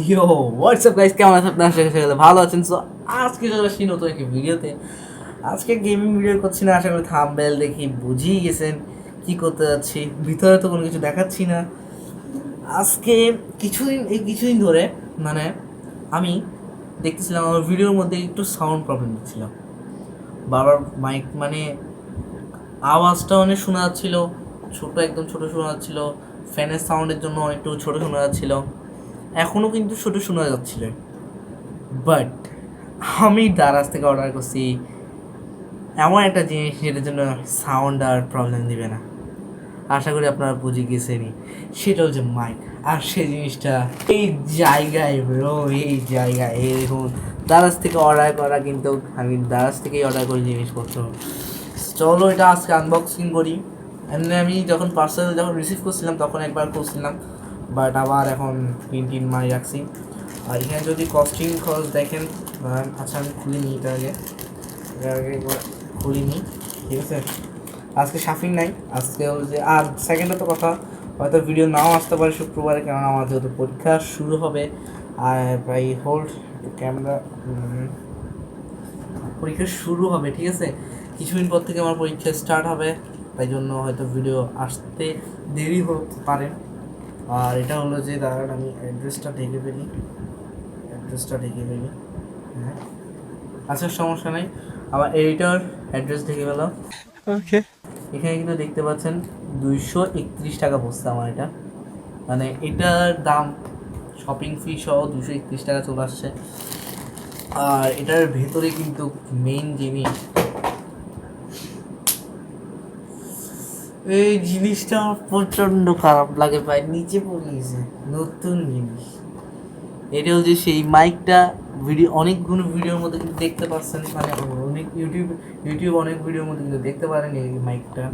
ইয়ো WhatsApp guys কেমন আছেন? আপনার সাথে ভালো আছেন। সো আজকে চলে আসছি নতুন একটি ভিডিওতে, আজকে গেমিং ভিডিও করছি না, আশা করি থাম্বেল দেখি বুঝিয়ে গেছেন কি করতে যাচ্ছি। ভিতরে তো কোনো কিছু দেখাচ্ছি না। আজকে কিছুদিন, এই কিছুদিন ধরে মানে আমি দেখতেছিলাম, আমার ভিডিওর মধ্যে একটু সাউন্ড প্রবলেম হচ্ছিল। বাবার মাইক মানে আওয়াজটা অনেক শোনা যাচ্ছিল, ছোট, একদম ছোট শোনা যাচ্ছিল। ফ্যানের সাউন্ডের জন্য একটু ছোট শোনা যাচ্ছিল। এখনও কিন্তু ছোট শোনা যাচ্ছিল। বাট আমি দারাজ থেকে অর্ডার করছি। এমন একটা জিনিস যেটার জন্য সাউন্ড আর প্রবলেম দিবে না। আশা করি আপনারা বুঝে গেছেনই সেটা হচ্ছে মাইক আর সেই জিনিসটা এই জায়গায় ব্রো এই জায়গায় এই দেখুন, দারাজ থেকে অর্ডার করা কিন্তু আমি দারাজ থেকেই অর্ডার করি জিনিসপত্র। চলো এটা আজকে আনবক্সিং করি। এমনি আমি যখন পার্সেল যখন রিসিভ করছিলাম, তখন একবার করছিলাম বাট আবার এখন পিন টিন মারি রাখছি। আর এখানে যদি কস্টিং খরচ দেখেন আচ্ছা আমি খুলে নিই এটা আগে আগে একবার খুলে নিই, ঠিক আছে? আজকে শাফিং নাই, আজকে যে, আর সেকেন্ডে তো কথা, হয়তো ভিডিও নাও আসতে পারে শুক্রবারে কারণ আমার যেহেতু পরীক্ষা শুরু হবে, আর প্রায় হোল্ড ক্যামেরা পরীক্ষা শুরু হবে, ঠিক আছে? কিছুদিন পর থেকে আমার পরীক্ষা স্টার্ট হবে, তাই জন্য হয়তো ভিডিও আসতে দেরি হতে পারে। আর এটা হলো যে দাঁড়ান আমি অ্যাড্রেসটা ঢেকে ফেলি। অ্যাড্রেসটা ঢেকে ফেলি। হ্যাঁ। আচ্ছা সমস্যা নেই। আমার এডিটর অ্যাড্রেস ঢেকে পেলাম ওকে এখানে কিন্তু দেখতে পাচ্ছেন দুইশো একত্রিশ টাকা বসছে আমার এটা। মানে এটার দাম শপিং ফি সহ দুশো একত্রিশ টাকা চলে আসছে। আর এটার ভেতরে কিন্তু মেইন জিনিস এই জিনিসটা আমার প্রচণ্ড খারাপ লাগে ভাই নিচে পড়ে গেছে নতুন জিনিস। এটা হচ্ছে সেই মাইকটা, ভিডিও, অনেকগুলো ভিডিওর মধ্যে কিন্তু দেখতে পাচ্ছেন মানে অনেক ইউটিউব ইউটিউব অনেক ভিডিওর মধ্যে কিন্তু দেখতে পারেন এই মাইকটা।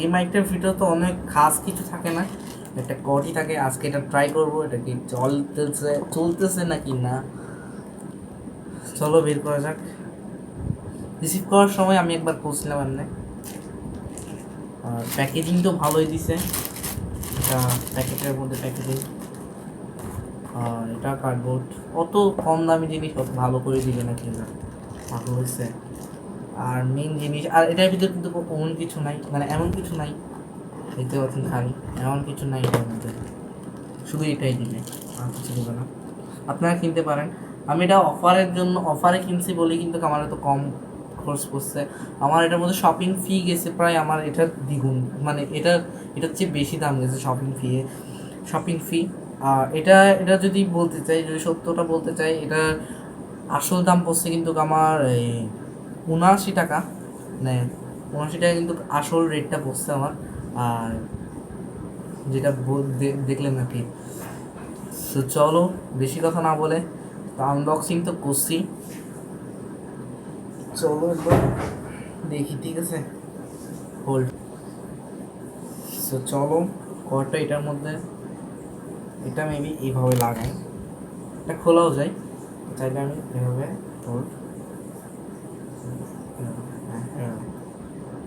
এই মাইকটার ভিডিও তো অনেক খাস কিছু থাকে না। একটা কটি থাকে, আজকে এটা ট্রাই করব, এটা কি চলতেছে চলতেছে নাকি না? চলো বের করা যাক। রিসিভ করার সময় আমি একবার পৌঁছলাম এমনি। প্যাকেজিং তো ভালোই দিছে। এটা প্যাকেটের মধ্যে প্যাকেজিং আর এটা কার্ডবোর্ড অত কম দামি জিনিস অত ভালো করে দিবে না কিন্তু ভালো হয়েছে। আর মেন জিনিস, আর এটার ভিতরে কিন্তু এমন কিছু নাই। মানে এমন কিছু নাই। দেখতে পাচ্ছেন খালি। এমন কিছু নাই এটার মধ্যে। শুধু এটাই দিবে। আর কিছু দেবে না। আপনারা কিনতে পারেন। আমি এটা অফারের জন্য অফারে কিনছি বলে কিন্তু আমার এত কম খরচ পড়ছে আমার এটার মধ্যে শপিং ফি গেছে প্রায় আমার এটার দ্বিগুণ মানে এটা, এটার চেয়ে বেশি দাম গেছে শপিং ফি শপিং ফি আর এটা এটা যদি বলতে চাই, যদি সত্যটা বলতে চাই, এটা আসল দাম পড়ছে কিন্তু আমার এই উনআশি টাকা মানে উনআশি টাকা কিন্তু আসল রেটটা পড়ছে আমার, আর যেটা দেখলেন আর কি। তো চলো, বেশি কথা না বলে আনবক্সিং তো করছি। চলো একবার। দেখি, ঠিক আছে? হোল্ড তো চলো কয়টা এটার মধ্যে, এটা মেবি এইভাবে লাগাই। এটা খোলাও যায়, চাইলে আমি এভাবে হোল্ড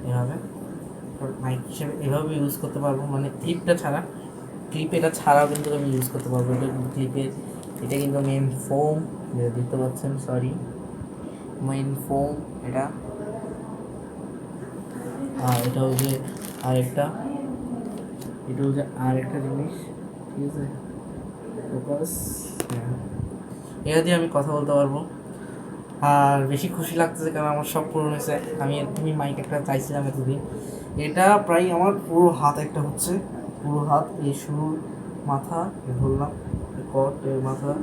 এভাবে মাইক হিসেবে এভাবে ইউজ করতে পারব। মানে ক্লিপটা ছাড়া ক্লিপ এটা ছাড়াও কিন্তু আমি ইউজ করতে পারব। এটা ক্লিপের এটা কিন্তু মেন ফোম দেখতে পাচ্ছেন সরি মেন ফোম এটা। আর এটা হচ্ছে আরেকটা। এটা হচ্ছে আরেকটা জিনিস, ঠিক আছে? ফোকাস এটা দিয়ে আমি কথা বলতে পারব। আর বেশি খুশি লাগতেছে কারণ আমার সব পূরণ হয়েছে। আমি তুমি মাইক একটা চাইছিলাম এতদিন। এটা প্রায় আমার পুরো হাত একটা হচ্ছে। পুরো হাত এই শুরু, মাথা ধরলাম কট মাথা।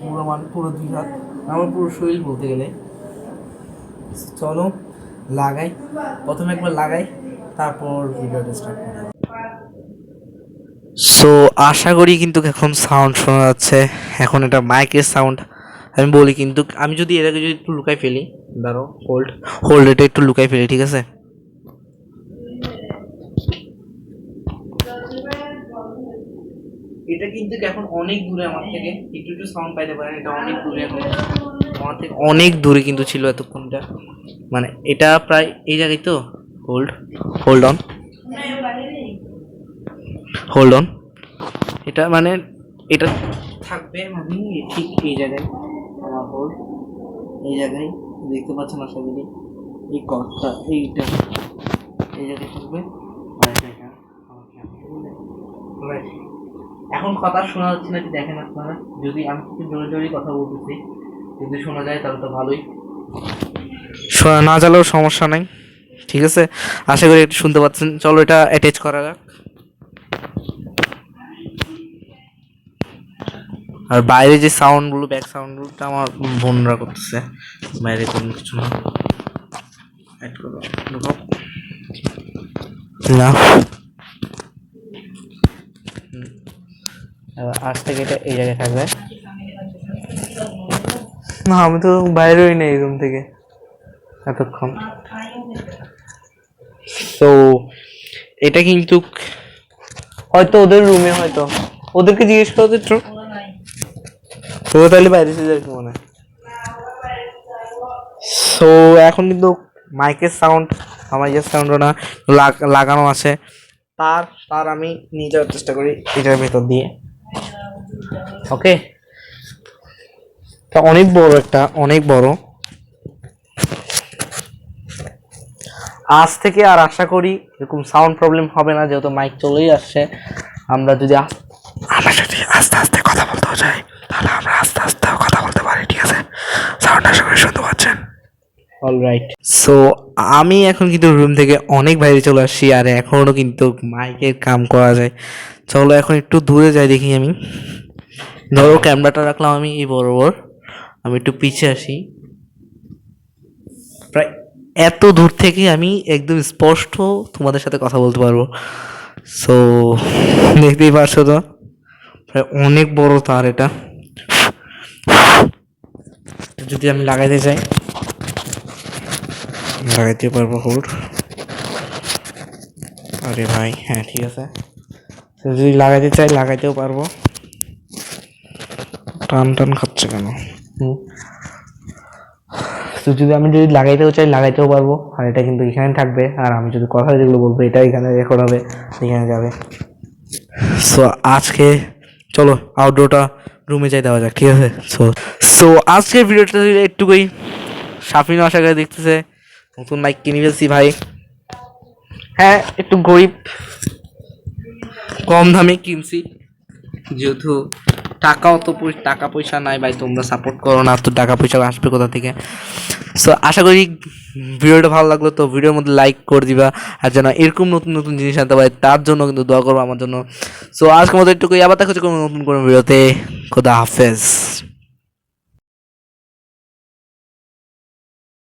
পুরো মানে পুরো দুই হাত। আমার পুরো শরীর বলতে গেলে। চলো লাগাই। প্রথমে একবার লাগাই তারপর ভিডিওটা স্টার্ট করি। সো আশা করি কিন্তু এখন সাউন্ড শোনা যাচ্ছে। এখন এটা মাইকের সাউন্ড আমি বলি কিন্তু আমি যদি এটাকে যদি একটু লুকাই ফেলি দাঁড়ো হোল্ড হোল্ড এটা একটু লুকাই ফেলি ঠিক আছে? এটা কিন্তু এখন অনেক দূরে আমার থেকে। একটু একটু সাউন্ড পাইতে পারেন এটা অনেক দূরে এখন। আমার থেকে অনেক দূরে কিন্তু ছিল এতক্ষণটা। মানে এটা প্রায় এই জায়গায় তো? Hold hold on hold on এটা মানে এটা থাকবে মানে ঠিক এই জায়গায়। আমার হোল এই জায়গায় দেখতে পাচ্ছেন আশা করি এই কটটা এইটা। এই জায়গায় থাকবে। এখানে। কথা শোনা যাচ্ছে নাকি দেখেন আপনারা। যদি আমি একটু জোরে জোরে কথা বলতেছি। যদি শোনা যায় তাহলে তো ভালোই। শোনা না গেলেও সমস্যা নাই। ঠিক আছে? আশা করি একটু শুনতে পাচ্ছেন। চলো এটা অ্যাটাচ করা যাক। আর বাইরে যে সাউন্ডগুলো ব্যাক সাউন্ডগুলোটা আমার বোনরা করতেছে। বাইরে কোনো কিছু না। অ্যাড করো। না। আজ থেকে এটা এই জায়গায় থাকবে। না আমি তো বাইরেই নেই রুম থেকে এতক্ষণ। তো এটা কিন্তু হয়তো ওদের রুমে হয়তো। ওদেরকে জিজ্ঞেস করো তো তো তাহলে বাইরে চলে যাবে মনে হয়। সো এখন কিন্তু মাইকের সাউন্ড আমার যে সাউন্ডও না লাগানো আছে। তার তার আমি নিয়ে যাওয়ার চেষ্টা করি এটার ভেতর দিয়ে। ওকে তা অনেক বড় একটা অনেক বড়। আজ থেকে আর আশা করি এরকম সাউন্ড প্রবলেম হবে না যেহেতু মাইক চলেই আসছে। আমরা যদি আমরা যদি আস্তে আস্তে কথা বলতে চাই তাহলে আমরা আস্তে আস্তে কথা বলতে পারি ঠিক আছে? সাউন্ড আশা করি শুনতে পাচ্ছেন? অলরাইট সো আমি এখন কিন্তু রুম থেকে অনেক বাইরে চলে আসছি আর এখনও কিন্তু মাইকের কাম করা যায়। চলো এখন একটু দূরে যাই দেখি আমি। ধরো ক্যামেরাটা রাখলাম আমি এই বরাবর। আমি একটু পিছে আসি। প্রায় এত দূর থেকে আমি একদম স্পষ্ট তোমাদের সাথে কথা বলতে পারব। সো দেখতেই পারছ তো? প্রায় অনেক বড় তার এটা। যদি আমি লাগাইতে চাই। লাগাইতে পারব হোল্ড আরে ভাই হ্যাঁ ঠিক আছে। যদি লাগাইতে চাই, লাগাইতেও পারব। টান টান খাচ্ছে কেন? তো যদি আমি যদি লাগাইতেও চাই লাগাইতেও পারব। আর এটা কিন্তু এখানে থাকবে। আর আমি যদি কথা যেগুলো বলব এটা এখানে রেকর্ড হবে এখানে যাবে। সো আজকে চলো আউটডোরটা রুমে যাই দেওয়া যাক ঠিক আছে? সো সো আজকের ভিডিওটা একটুকুই সাফিনও আশা করে দেখতেছে নতুন বাইক কিনে ফেলছি ভাই। হ্যাঁ একটু গরিব। কম দামে কিনছি যেহেতু টাকাও তো টাকা পয়সা নাই ভাই, তোমরা সাপোর্ট করো না, তো টাকা পয়সা আসবে কোথা থেকে? সো আশা করি ভিডিওটা ভালো লাগল, তো ভিডিওর মধ্যে লাইক করে দিবা, আর যেন এরকম নতুন নতুন জিনিস আনতে পারে, তার জন্য কিন্তু দোয়া করব আমার জন্য। সো আজকের মতো একটু আবার দেখা হচ্ছে কোনো নতুন কোনো ভিডিওতে। খোদা হাফেজ।